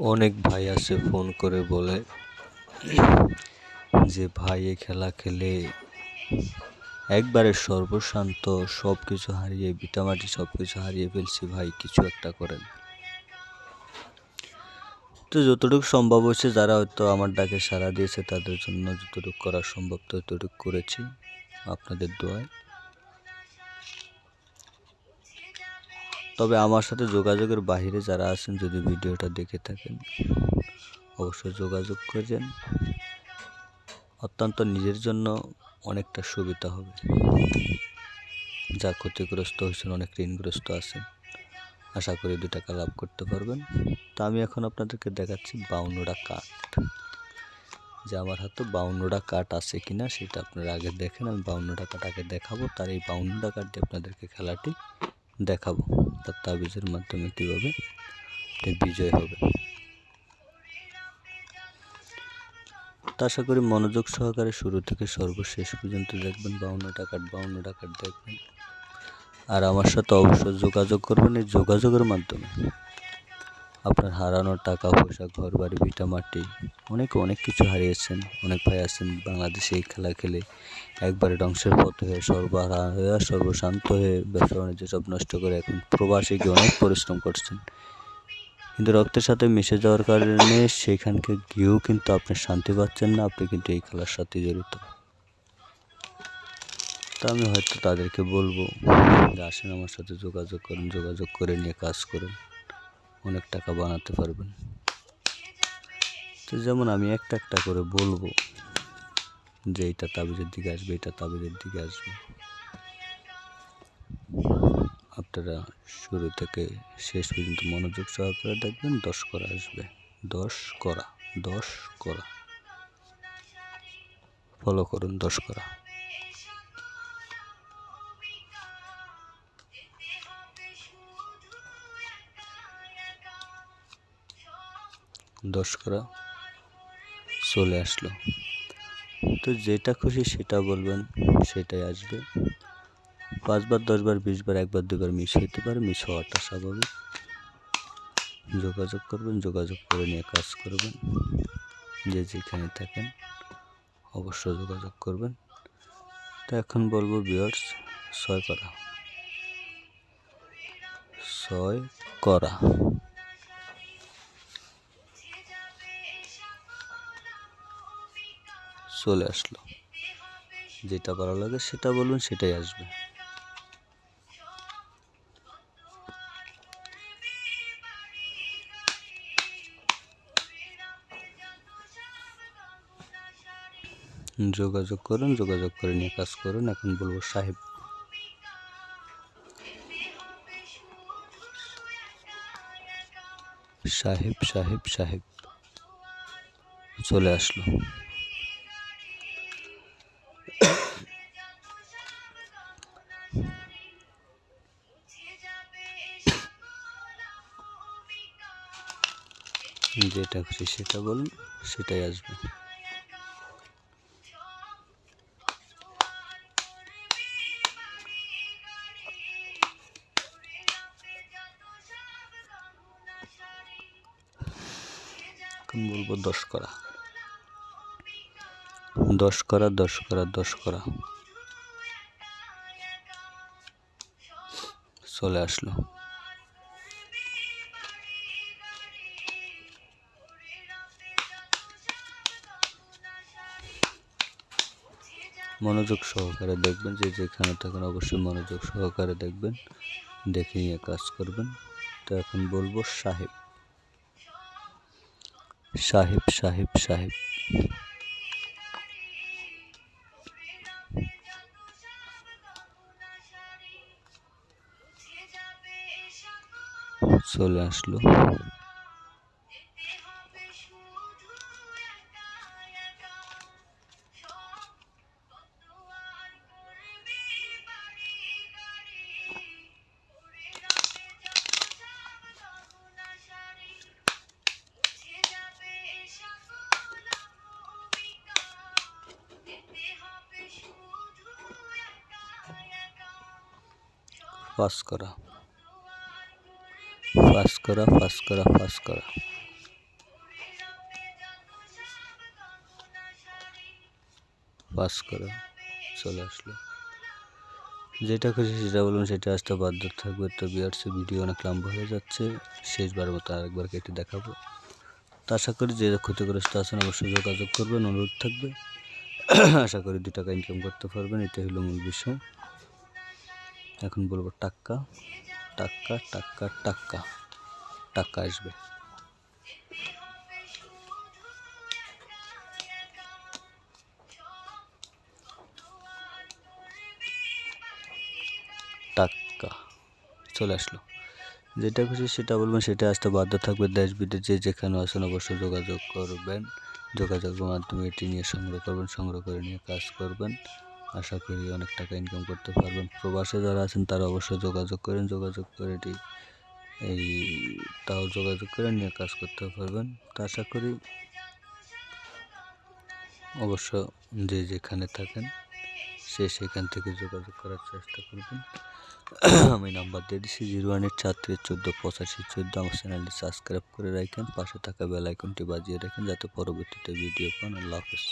অনেক ভাই আসে ফোন করে বলে যে, ভাই, এই খেলা খেলে একবারে সর্বশান্ত সব কিছু হারিয়ে ভিটামাটি সব কিছু হারিয়ে ফেলছি, ভাই, কিছু একটা করেন। তো যতটুকু সম্ভব হয়েছে, যারা হয়তো আমার ডাকে সাড়া দিয়েছে, তাদের জন্য যতটুকু করা সম্ভব, ততটুকু করেছি। আপনাদের দোয়ায়। তবে আমার সাথে যোগাযোগের বাইরে যারা আছেন, যদি ভিডিওটা দেখে থাকেন, অবশ্যই যোগাযোগ করেন অত্যন্ত নিজের জন্য অনেকটা সুবিধা হবে। যা ক্ষতিগ্রস্ত হয়েছেন, অনেক ঋণগ্রস্ত আছেন, আশা করি দু টাকা লাভ করতে পারবেন। তা আমি এখন আপনাদেরকে দেখাচ্ছি বাউন্নটা কাঠ। যে আমার হাতে বাউন্নটা কাঠ আছে কিনা, সেটা আপনারা আগে দেখেন। আমি বাউন্নটা কাঠ আগে দেখাবো। তার এই বাউন্নটা কাঠ দিয়ে আপনাদেরকে খেলাটি দেখাবো তার তাবিজের মাধ্যমে কীভাবে বিজয় হবে। আশা করি মনোযোগ সহকারে শুরু থেকে সর্বশেষ পর্যন্ত দেখবেন, বাউন্ন টাকার বাউন্ন টাকার দেখবেন। আর আমার সাথে অবশ্যই যোগাযোগ করবেন, এই যোগাযোগের মাধ্যমে আপনার হারানোর টাকা, পয়সা, ঘর, বাড়ি, ভিটা, মাটি, অনেকে, অনেক কিছু হারিয়েছেন। অনেক ভাই আছেন বাংলাদেশে এই খেলা খেলে। একবারে ধ্বংসের পথ হয়ে, সর্বহারা হয়ে, সর্বশান্ত হয়ে ব্যবসা বাণিজ্য সব নষ্ট করে এখন প্রবাসে গিয়ে অনেক পরিশ্রম করছেন। কিন্তু রক্তের সাথে মিশে যাওয়ার কারণে সেখানকে গিয়েও কিন্তু আপনি শান্তি পাচ্ছেন না, আপনি কিন্তু এই খেলার সাথে জড়িত। তা আমি হয়তো তাদেরকে বলব যে আসেন আমার সাথে যোগাযোগ করুন, যোগাযোগ করে নিয়ে কাজ করুন। অনেক টাকা বানাতে পারবেন। তো যেমন আমি একটা একটা করে বলব যে এইটা তাবিজের দিকে আসবে এটা তাবিজের দিকে আসবে। আপনারা শুরু থেকে শেষ পর্যন্ত মনোযোগ সহকারে দেখবেন, দশ করা আসবে। দশ করা দশ করা। ফলো করুন, দশ করা। দশ করা চলে আসলো। তো যেটা খুশি সেটা বলবেন, সেটাই আসবে। পাঁচবার, দশবার, বিশবার, একবার, দুবার মিস হতে পারে, মিস হওয়াটা স্বাভাবিক। যোগাযোগ করবেন, যোগাযোগ করে নিয়ে কাজ করবেন। যে যেখানে থাকেন অবশ্যই যোগাযোগ করবেন। তো এখন বলব বিয়ার্স ছয় করা। ছয় করা। চলে আসলো। যেটা ভালো লাগে সেটা বলুন, সেটাই আসবে। যোগাযোগ করুন, যোগাযোগ করে নিয়ে কাজ করুন। এখন বলব সাহেব। সাহেব সাহেব সাহেব। চলে আসলো। যেটা খুশি সেটা বলুন, সেটাই আসবে। বলব দশ করা। দশ করা দশ করা দশ করা। চলে আসলো। মনোযোগ সহকারে দেখবেন যে যেখানে থাকেন অবশ্যই মনোযোগ সহকারে দেখবেন, দেখে নিয়ে কাজ করবেন। তো এখন বলব সাহেব। সাহেব সাহেব সাহেব। চলে আসলো। ফাঁস করা। ফাঁস করা ফাঁস করা ফাঁস করা। ফাঁস করা, চলে আসলো। যেটা খুশি সেটা বলুন, সেটা আসতে বাধ্য থাকবে। তো বিআরসি ভিডিও অনেক লম্বা হয়ে যাচ্ছে। শেষবার মতো আরেকবার কেটে দেখাবো। তো আশা করি যে ক্ষতিগ্রস্ত আছেন, অবশ্যই যোগাযোগ করবেন, অনুরোধ থাকবে। আশা করি দু টাকা ইনকাম করতে পারবেন এটা হলো মূল বিষয়। এখন বলব টাক্কা। টাক্কা টাক্কা টাক্কা টাক্কা আসবে। টাক্কা চলে আসলো। যেটা খুশি সেটা বলবেন, সেটা আসতে বাধ্য থাকবে দেশ বিদেশে যেখানে আছেন অবশ্যই যোগাযোগ করবেন। যোগাযোগের মাধ্যমে এটি নিয়ে সংগ্রহ করবেন, সংগ্রহ করে নিয়ে কাজ করবেন। আশা করি অনেক টাকা ইনকাম করতে পারবেন। প্রবাসে যারা আছেন, তারা অবশ্যই যোগাযোগ করেন। যোগাযোগ করে এই তাও যোগাযোগ করে নিয়ে কাজ করতে পারবেন। তো আশা করি অবশ্য যে যেখানে থাকেন, সে সেখান থেকে যোগাযোগ করার চেষ্টা করবেন। আমি নাম্বার দিয়ে দিচ্ছি জিরো ওয়ান এইট চার চোদ্দ পঁচাশি চোদ্দ। আমার চ্যানেলটি সাবস্ক্রাইব করে রাখেন। পাশে থাকা বেল আইকনটি বাজিয়ে রাখেন, যাতে পরবর্তীতে ভিডিও পান। আল্লাহ হাফেজ।